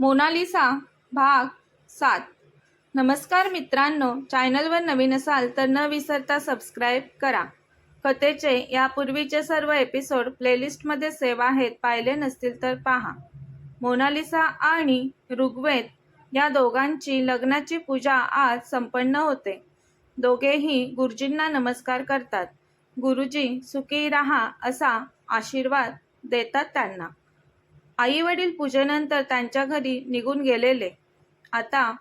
Mona Lisa भाग सात. नमस्कार मित्रांनो चॅनलवर नवीन असाल तर न विसरता सबस्क्राईब करा. कथेचे यापूर्वीचे सर्व एपिसोड प्लेलिस्टमध्ये सेव आहेत पाहिले नसतील तर पहा. मोनालिसा आणि ऋग्वेद या दोघांची लग्नाची पूजा आज संपन्न होते. दोघेही गुरुजींना नमस्कार करतात. गुरुजी सुखी राहा असा आशीर्वाद देतात त्यांना. आई वडील पूजेनंतर त्यांच्या घरी निघून गेलेले. आता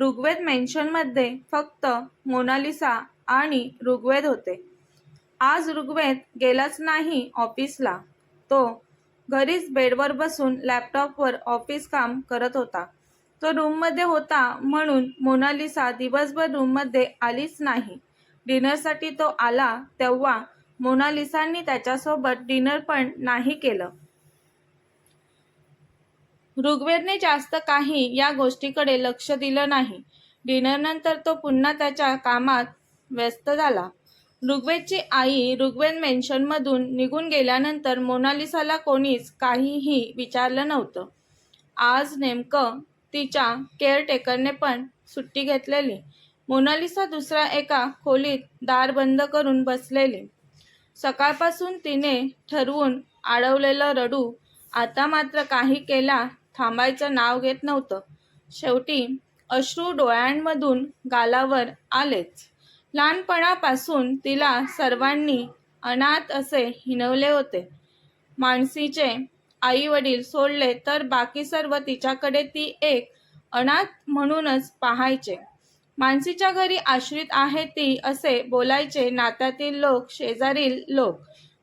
ऋग्वेद मेन्शनमध्ये फक्त मोनालिसा आणि ऋग्वेद होते. आज ऋग्वेद गेलाच नाही ऑफिसला. तो घरीच बेडवर बसून लॅपटॉपवर ऑफिस काम करत होता. तो रूममध्ये होता म्हणून मोनालिसा दिवसभर रूममध्ये आलीच नाही. डिनरसाठी तो आला तेव्हा मोनालिसांनी त्याच्यासोबत डिनर पण नाही केलं. ऋग्वेदने जास्त काही या गोष्टीकडे लक्ष दिलं नाही. डिनरनंतर तो पुन्हा त्याच्या कामात व्यस्त झाला. ऋग्वेदची आई ऋग्वेद मेन्शनमधून निघून गेल्यानंतर मोनालिसाला कोणीच काहीही विचारलं नव्हतं. आज नेमकं तिच्या केअरटेकरने पण सुट्टी घेतलेली. मोनालिसा दुसऱ्या एका खोलीत दार बंद करून बसलेली. सकाळपासून तिने ठरवून अडवलेलं रडू आता मात्र काही केला थांबायचं नाव घेत नव्हतं. शेवटी अश्रू डोळ्यांमधून गालावर आलेच. लहानपणापासून तिला सर्वांनी अनाथ असे हिनवले होते. मानसीचे आई वडील सोडले तर बाकी सर्व तिच्याकडे ती एक अनाथ म्हणूनच पाहायचे. मानसीच्या घरी आश्रित आहे ती असे बोलायचे नात्यातील लोक शेजारील लोक.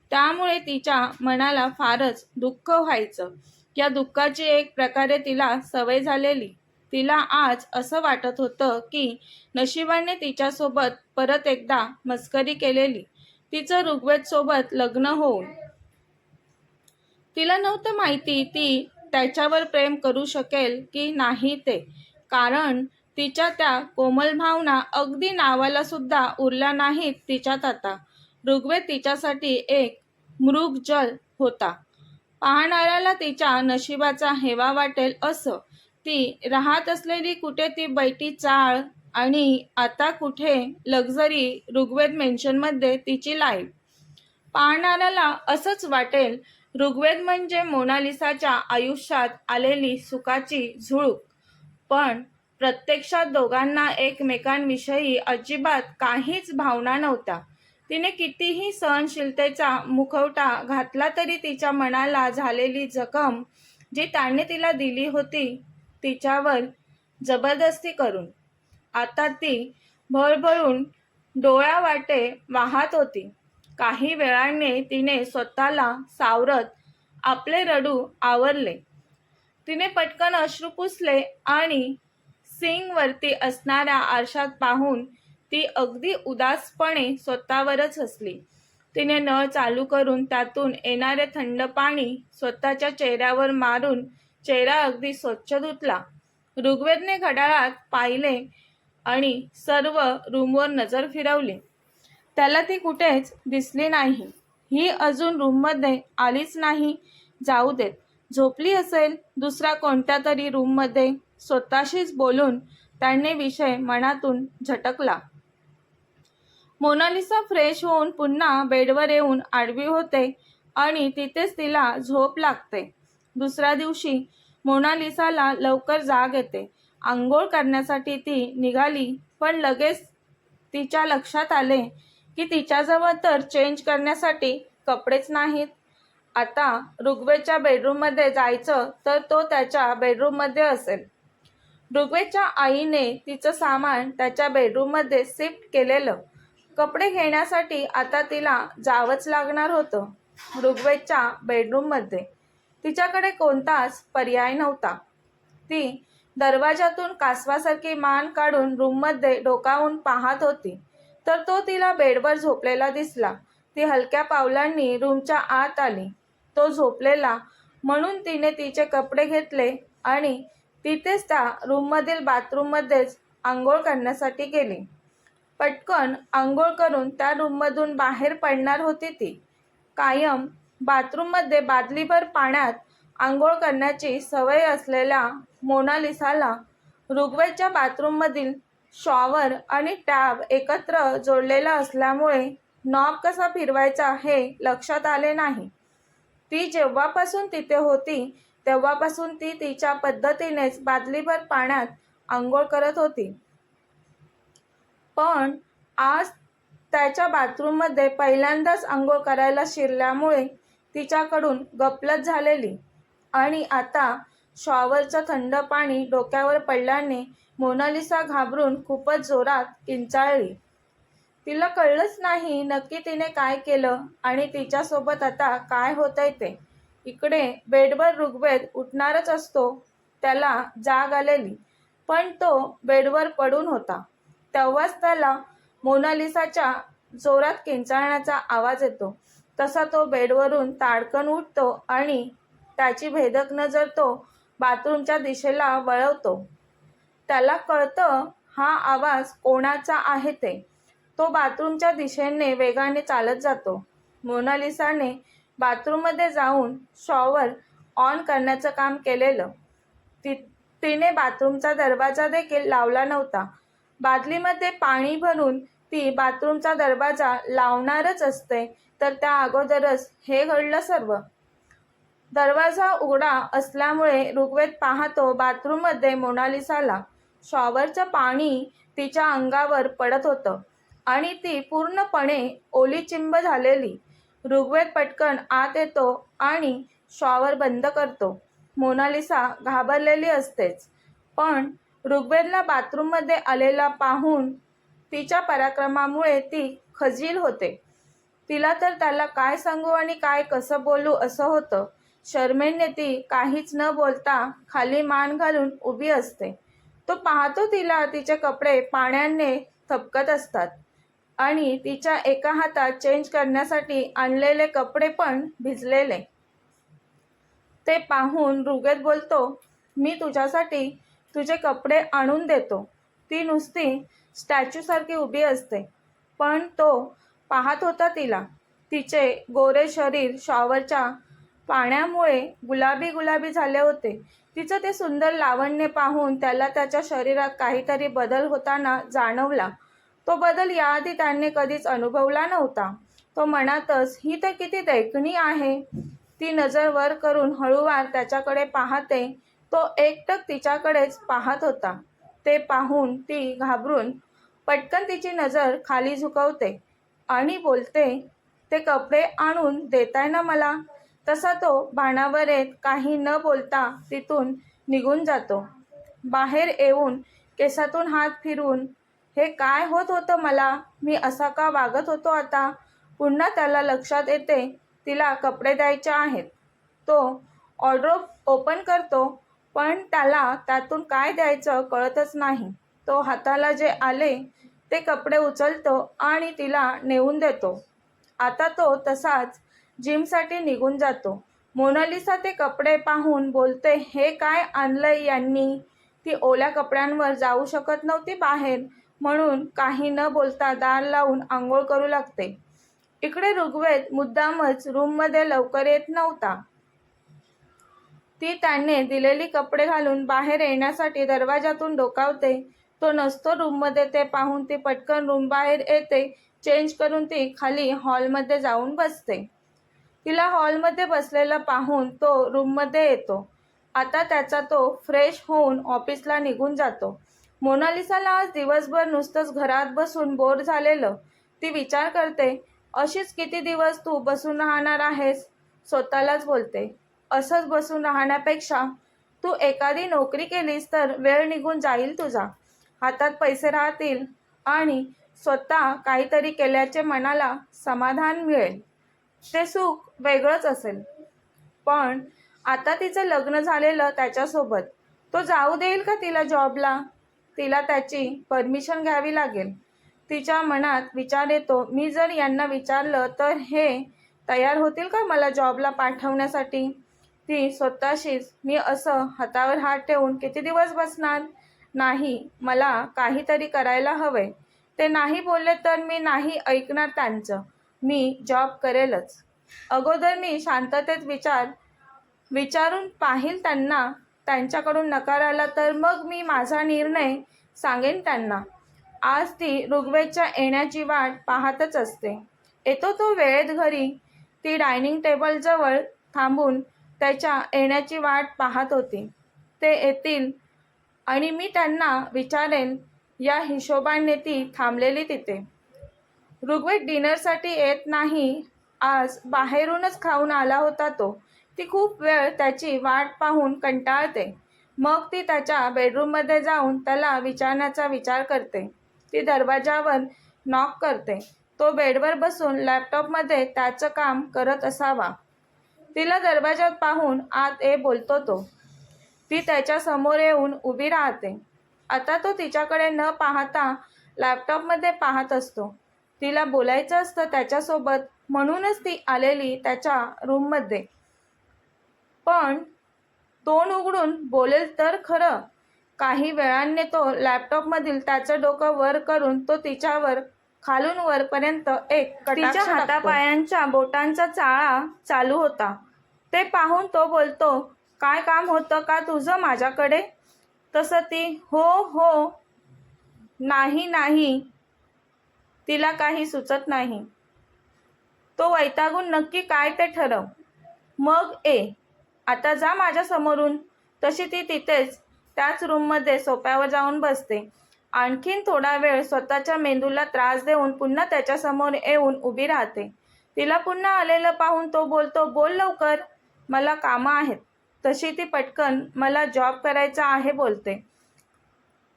त्यामुळे तिच्या मनाला फारच दुःख व्हायचं. या दुःखाची एक प्रकारे तिला सवय झालेली. तिला आज असं वाटत होतं की नशिबाने तिच्यासोबत परत एकदा मस्करी केलेली. तिचं ऋग्वेदसोबत लग्न होऊन. तिला नव्हतं माहिती ती त्याच्यावर प्रेम करू शकेल की नाही ते. कारण तिच्या त्या कोमल भावना अगदी नावाला सुद्धा उरल्या नाहीत तिच्यात आता. ऋग्वेद तिच्यासाठी एक मृग जल होता. पाहणाऱ्याला तिच्या नशिबाचा हेवा वाटेल असं. ती राहत असलेली कुठे ती बैठी चाळ आणि आता कुठे लक्झरी ऋग्वेद मेन्शनमध्ये तिची लाईफ पाहणाऱ्याला असंच वाटेल ऋग्वेद म्हणजे मोनालिसाच्या आयुष्यात आलेली सुखाची झुळूक. पण प्रत्यक्षात दोघांना एकमेकांविषयी अजिबात काहीच भावना नव्हत्या. तिने कितीही सहनशीलतेचा मुखवटा घातला तरी तिच्या मनाला झालेली जखम जी त्याने तिला दिली होती तिच्यावर जबरदस्ती करून. आता ती भळभळून डोळ्यावाटे वाहत होती. काही वेळाने तिने स्वतःला सावरत आपले रडू आवरले. तिने पटकन अश्रू पुसले आणि सिंगवरती असणाऱ्या आरशात पाहून ती अगदी उदासपणे स्वतःवरच हसली. तिने नळ चालू करून त्यातून येणारे थंड पाणी स्वतःच्या चेहऱ्यावर मारून चेहरा अगदी स्वच्छ धुतला. ऋग्वेदने घड्याळात पाहिले आणि सर्व रूमवर नजर फिरवली. त्याला ती कुठेच दिसली नाही. ही अजून रूममध्ये आलीच नाही. जाऊ देत. झोपली असेल दुसऱ्या कोणत्या तरी रूममध्ये. स्वतःशीच बोलून त्याने विषय मनातून झटकला. मोनालिसा फ्रेश होऊन पुन्हा बेडवर येऊन आडवी होते आणि तिथेच तिला झोप लागते. दुसऱ्या दिवशी मोनालिसाला लवकर जाग येते. आंघोळ करण्यासाठी ती निघाली पण लगेच तिच्या लक्षात आले की तिच्याजवळ तर चेंज करण्यासाठी कपडेच नाहीत. आता ऋग्वेदच्या बेडरूममध्ये जायचं तर तो त्याच्या बेडरूममध्ये असेल. ऋग्वेदच्या आईने तिचं सामान त्याच्या बेडरूममध्ये शिफ्ट केलेलं कपडे घेण्यासाठी आता तिला जावंच लागणार होतं. ऋग्वेदच्या बेडरूममध्ये. तिच्याकडे कोणताच पर्याय नव्हता. ती दरवाजातून कासवासारखी मान काढून रूममध्ये डोकावून पाहत होती. तर तो तिला बेडवर झोपलेला दिसला. ती हलक्या पावलांनी रूमच्या आत आली. तो झोपलेला म्हणून तिने तिचे कपडे घेतले आणि तिथेच त्या रूममधील बाथरूममध्येच आंघोळ करण्यासाठी गेली. पटकन आंघोळ करून त्या रूममधून बाहेर पडणार होती ती. कायम बाथरूममध्ये बादलीभर पाण्यात आंघोळ करण्याची सवय असलेल्या मोनालिसाला ऋग्वेदच्या बाथरूममधील शॉवर आणि टॅब एकत्र जोडलेला असल्यामुळे नॉब कसा फिरवायचा हे लक्षात आले नाही. ती जेव्हापासून तिथे होती तेव्हापासून ती तिच्या पद्धतीनेच बादलीभर पाण्यात आंघोळ करत होती. पण आज त्याच्या बाथरूममध्ये पहिल्यांदाच आंघोळ करायला शिरल्यामुळे तिच्याकडून गपलत झालेली. आणि आता शॉवरचं थंड पाणी डोक्यावर पडल्याने मोनालिसा घाबरून खूपच जोरात किंचाळली. तिला कळलंच नाही नक्की तिने काय केलं आणि तिच्यासोबत आता काय होतंय ते. इकडे बेडवर ऋग्वेद उठणारच असतो त्याला जाग आलेली. पण तो बेडवर पडून होता. तेव्हाच त्याला मोनालिसाच्या जोरात किंचाळण्याचा आवाज येतो. तसा तो बेडवरून ताडकन उठतो आणि त्याची भेदक नजर तो बाथरूमच्या दिशेला वळवतो. त्याला कळतं हा आवाज कोणाचा आहे ते? तो बाथरूमच्या दिशेने वेगाने चालत जातो. मोनालिसाने बाथरूममध्ये जाऊन शॉवर ऑन करण्याचं काम केलेलं. ती तिने बाथरूमचा दरवाजा देखील लावला नव्हता. बादलीमध्ये पाणी भरून ती बाथरूमचा दरवाजा लावणारच असते तर त्या अगोदरच हे घडलं सर्व. दरवाजा उघडा असल्यामुळे ऋग्वेद पाहतो बाथरूममध्ये मोनालिसाला शॉवरचं पाणी तिच्या अंगावर पडत होतं आणि ती पूर्णपणे ओलीचिंब झालेली. ऋग्वेद पटकन आत येतो आणि शॉवर बंद करतो. मोनालिसा घाबरलेली असतेच. पण ऋग्वेदला बाथरूममध्ये आलेला पाहून तिच्या पराक्रमामुळे ती खजील होते. तिला तर त्याला काय सांगू आणि काय कसं बोलू असं होतं. शर्मेने ती काहीच न बोलता खाली मान घालून उभी असते. तो पाहतो तिला तिचे कपडे पाण्याने थपकत असतात आणि तिच्या एका हातात चेंज करण्यासाठी आणलेले कपडे पण भिजलेले. ते पाहून ऋग्वेद बोलतो मी तुझ्यासाठी तुझे कपडे आणून देतो. ती नुसती स्टॅच्यूसारखी उभी असते. पण तो पाहत होता तिला. तिचे गोरे शरीर शॉवरच्या पाण्यामुळे गुलाबी गुलाबी झाले होते. तिचं ते सुंदर लावण्य पाहून त्याला त्याच्या शरीरात काहीतरी बदल होताना जाणवला. तो बदल याआधी त्याने कधीच अनुभवला नव्हता. तो मनातच ही तर किती दैकणी आहे. ती नजर वर करून हळूवार त्याच्याकडे पाहते. तो एकटक तिच्याकडेच पाहत होता. ते पाहून ती घाबरून पटकन तिची नजर खाली झुकवते आणि बोलते ते कपडे आणून देताय ना मला? तसा तो भाणावर येत काही न बोलता तिथून निघून जातो. बाहेर येऊन केसातून हात फिरून हे काय होत होतं मला? मी असा का वागत होतो आता? पुन्हा त्याला लक्षात येते तिला कपडे द्यायचे आहेत. तो ऑर्डर ओपन करतो पण त्याला त्यातून काय द्यायचं कळतच नाही. तो हाताला जे आले ते कपडे उचलतो आणि तिला नेऊन देतो. आता तो तसाच जिमसाठी निघून जातो. मोनालिसा ते कपडे पाहून बोलते हे काय आणलंय यांनी? ती ओल्या कपड्यांवर जाऊ शकत नव्हती बाहेर म्हणून काही न बोलता दार लावून आंघोळ करू लागते. इकडे ऋग्वेद मुद्दामच रूममध्ये लवकर येत नव्हता. ती त्याने दिलेली कपडे घालून बाहेर येण्यासाठी दरवाजातून डोकावते. तो नसतो रूममध्ये ते पाहून ती पटकन रूम बाहेर येते चेंज करून ती खाली हॉलमध्ये जाऊन बसते. तिला हॉलमध्ये बसलेलं पाहून तो रूममध्ये येतो. आता त्याचा तो फ्रेश होऊन ऑफिसला निघून जातो. मोनालिसाला आज दिवसभर नुसतंच घरात बसून बोर झालेलं. ती विचार करते अशीच किती दिवस तू बसून राहणार आहेस? स्वतःलाच बोलते. असंच बसून राहण्यापेक्षा तू एखादी नोकरी केलीस तर वेळ निघून जाईल तुझा. हातात पैसे राहतील आणि स्वतः काहीतरी केल्याचे मनाला समाधान मिळेल. ते सुख वेगळंच असेल. पण आता तिचं लग्न झालेलं त्याच्यासोबत. तो जाऊ देईल का तिला जॉबला? तिला त्याची परमिशन घ्यावी लागेल. तिच्या मनात विचार येतो मी जर यांना विचारलं तर हे तयार होतील का मला जॉबला पाठवण्यासाठी? ती स्वतःशीच मी असं हातावर हात ठेवून किती दिवस बसणार? नाही मला काहीतरी करायला हवंय. ते नाही बोलले तर मी नाही ऐकणार त्यांचं. मी जॉब करेलच. अगोदर मी शांततेत विचार विचारून पाहील त्यांना. त्यांच्याकडून नकार आला तर मग मी माझा निर्णय सांगेन त्यांना. आज ती ऋग्वेदच्या येण्याची वाट पाहतच असते. येतो तो वेळेत घरी. ती डायनिंग टेबलजवळ थांबून त्याच्या येण्याची वाट पाहत होती. ते येतील आणि मी त्यांना विचारेन या हिशोबाने ती थांबलेली तिथे. ऋग्वेद डिनरसाठी येत नाही आज बाहेरूनच खाऊन आला होता तो. ती खूप वेळ त्याची वाट पाहून कंटाळते. मग ती त्याच्या बेडरूममध्ये जाऊन त्याला विचारण्याचा विचार करते. ती दरवाजावर नॉक करते. तो बेडवर बसून लॅपटॉपमध्ये त्याचं काम करत असावा. तिला दरवाजात पाहून आत ए बोलतो तो. ती त्याच्यासमोर येऊन उभी राहते. आता तो तिच्याकडे न पाहता लॅपटॉपमध्ये पाहत असतो. तिला बोलायचं असतं त्याच्यासोबत म्हणूनच ती आलेली त्याच्या रूममध्ये पण तोंड उघडून बोलेल तर खरं. काही वेळाने तो लॅपटॉपमधील त्याचं डोकं वर करून तो तिच्यावर खालून वरपर्यंत एक तिच्या हातापायांच्या बोटांचा चाळा चालू होता. ते पाहून तो बोलतो काय काम होतं का तुझं माझ्याकडे? तसं ती हो हो. नाही नाही. तिला काही सुचत नाही. तो वैतागून नक्की काय ते ठरव. मग ए आता जा माझ्या समोरून तशी ती तिथेच त्याच रूममध्ये सोफ्यावर जाऊन बसते. आणखीन थोडा वेळ स्वतःच्या मेंदूला त्रास देऊन पुन्हा त्याच्यासमोर येऊन उभी राहते. तिला पुन्हा आलेलं पाहून तो बोलतो बोल लवकर. मला कामं आहेत. तशी ती पटकन मला जॉब करायचा आहे बोलते.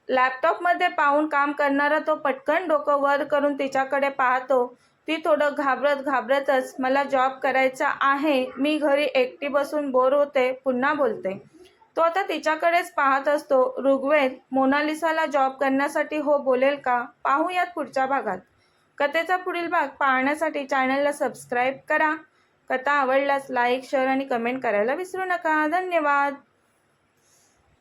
लॅपटॉपमध्ये पाहून काम करणारा तो पटकन डोकं वर करून तिच्याकडे पाहतो. ती थोडं घाबरत घाबरतच मला जॉब करायचा आहे. मी घरी एकटी बसून बोर होते पुन्हा बोलते. तो आता तिच्याकडेच पाहत असतो. ऋग्वेद मोनालिसाला जॉब करण्यासाठी हो बोलेल का? पाहूयात पुढच्या भागात. कथेचा पुढील भाग पाहण्यासाठी चॅनलला सबस्क्राईब करा. कथा आवडल्यास लाईक शेअर आणि कमेंट करायला विसरू नका. धन्यवाद.